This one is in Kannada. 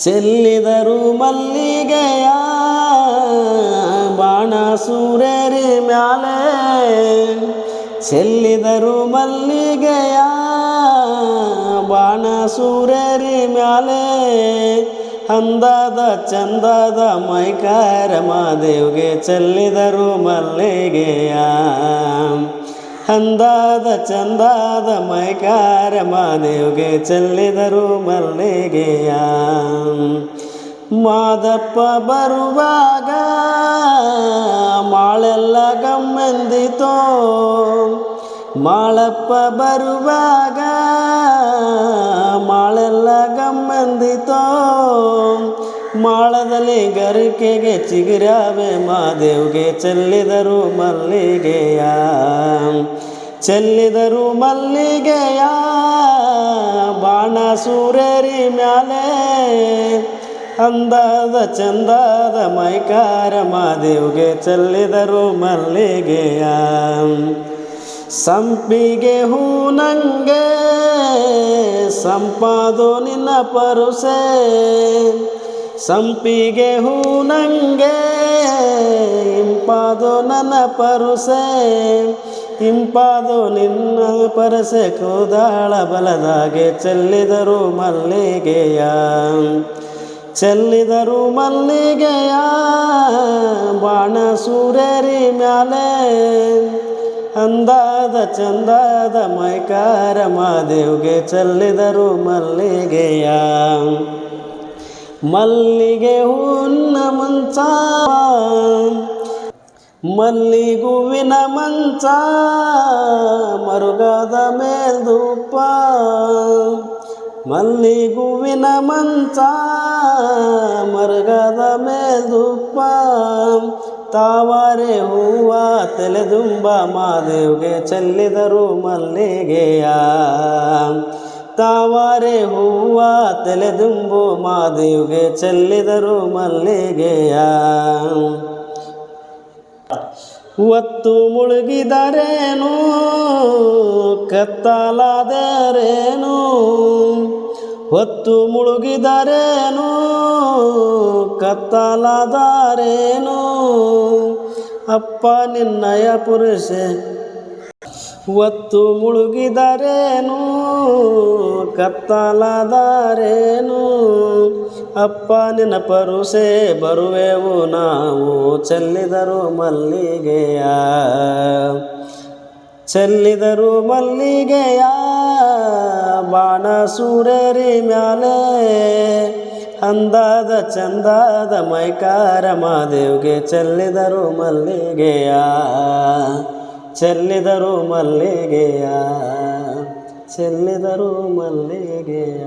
ಚೆಲ್ಲಿದರು ಮಲ್ಲಿಗೆಯ ಬಾಣ ಸೂರ್ಯರಿ ಮ್ಯಾಲೆ. ಚೆಲ್ಲಿದರು ಮಲ್ಲಿಗೆಯ ಬಾಣ ಸೂರ್ಯರಿ ಮ್ಯಾಲೆ. ಅಂದದ ಚಂದದ ಮೈಕಾರ ಮಾದೇವ್ಗೆ ಚೆಲ್ಲಿದರು ಮಲ್ಲಿಗೆಯ ಅಂದಾದ ಚಂದಾದ ಮೈಕಾರ ಮಾದೇವ್ಗೆ ಚೆಲ್ಲಿದರು ಮಲ್ಲಿಗೆಯ ಮಾದಪ್ಪ ಬರುವಾಗ ಮಾಳೆಲ್ಲ ಗಮ್ಮೆಂದಿತೋ. ಮಾಳಪ್ಪ ಬರುವಾಗ ಮಾಳದಲ್ಲಿ ಗರಿಕೆಗೆ ಚಿಗಿರಾವೆ, ಮಾದೇವ್ಗೆ ಚೆಲ್ಲಿದರು ಮಲ್ಲಿಗೆಯ. ಚೆಲ್ಲಿದರು ಮಲ್ಲಿಗೆಯ ಬಾಣ ಸೂರ್ಯರಿ ಮ್ಯಾಲೆ. ಅಂದಾದ ಚಂದಾದ ಮೈಕಾರ ಮಾದೇವ್ಗೆ ಚೆಲ್ಲಿದರು ಮಲ್ಲಿಗೆಯ. ಸಂಪಿಗೆ ಹೂನಂಗೆ, ಸಂಪಾದು ನಿನ್ನ ಪರುಸೆ. ಸಂಪಿಗೆ ಹೂ ನಂಗೆ, ಇಂಪಾದು ನನ್ನ ಪರುಸೆ, ಇಂಪಾದು ನಿನ್ನ ಪರಸೆ ಕೂದಾಳ ಬಲದಾಗೆ ಚೆಲ್ಲಿದರು ಮಲ್ಲಿಗೆಯ. ಚೆಲ್ಲಿದರು ಮಲ್ಲಿಗೆಯ, ಬಾಣ ಸೂರ್ಯರಿ ಮ್ಯಾಲೆ, ಅಂದಾದ ಚಂದಾದ ಮೈಕಾರ ಮಾದೇವ್ಗೆ ಚೆಲ್ಲಿದರು ಮಲ್ಲಿಗೆಯ. ಮಲ್ಲಿಗೆ ಹೂನ್ನ ಮಂಚ. ಮಲ್ಲಿಗುವಿನ ಮಂಚ, ಮರುಗದ ಮೇಲ್ದೂಪ ಮಲ್ಲಿಗುವಿನ ಮಂಚ, ಮರುಗದ ಮೇಲ್ದೂಪ ತಾವರೆ ಹೂವ ತಲೆದುಂಬ ಮಾದೇವ್ಗೆ ಚೆಲ್ಲಿದರು ಮಲ್ಲಿಗೆಯ. ತಾವರೆ ಹೂವ ತಲೆದುಂಬು ಮಾದೇವಿಗೆ ಚೆಲ್ಲಿದರು ಮಲ್ಲಿಗೆಯ. ಒತ್ತು ಮುಳುಗಿದರೇನು? ಕತ್ತಲಾದರೇನು? ಹೊತ್ತು ಮುಳುಗಿದರೇನು? ಕತ್ತಲಾದರೇನು? ಅಪ್ಪ ನಿನ್ನಯ ಪುರುಷೆ ಒತ್ತು ಮುಳುಗಿದರೇನು? ಕತ್ತಲಾದರೇನು? ಅಪ್ಪ ನಿನ್ನ ಪರುಸೆ ಬರುವೆವು ನಾವು, ಚೆಲ್ಲಿದರು ಮಲ್ಲಿಗೆಯ. ಚೆಲ್ಲಿದರು ಮಲ್ಲಿಗೆಯ, ಬಾಣ ಸೂರ್ಯರಿ ಮ್ಯಾಲೆ. ಅಂದಾದ ಚಂದಾದ ಮೈಕಾರ ಮಾದೇವ್ಗೆ ಚೆಲ್ಲಿದರು ಮಲ್ಲಿಗೆಯ. ಚೆಲ್ಲಿದರು ಮಲ್ಲಿಗೆಯ ಚೆಲ್ಲಿದರು ಮಲ್ಲಿಗೆಯ.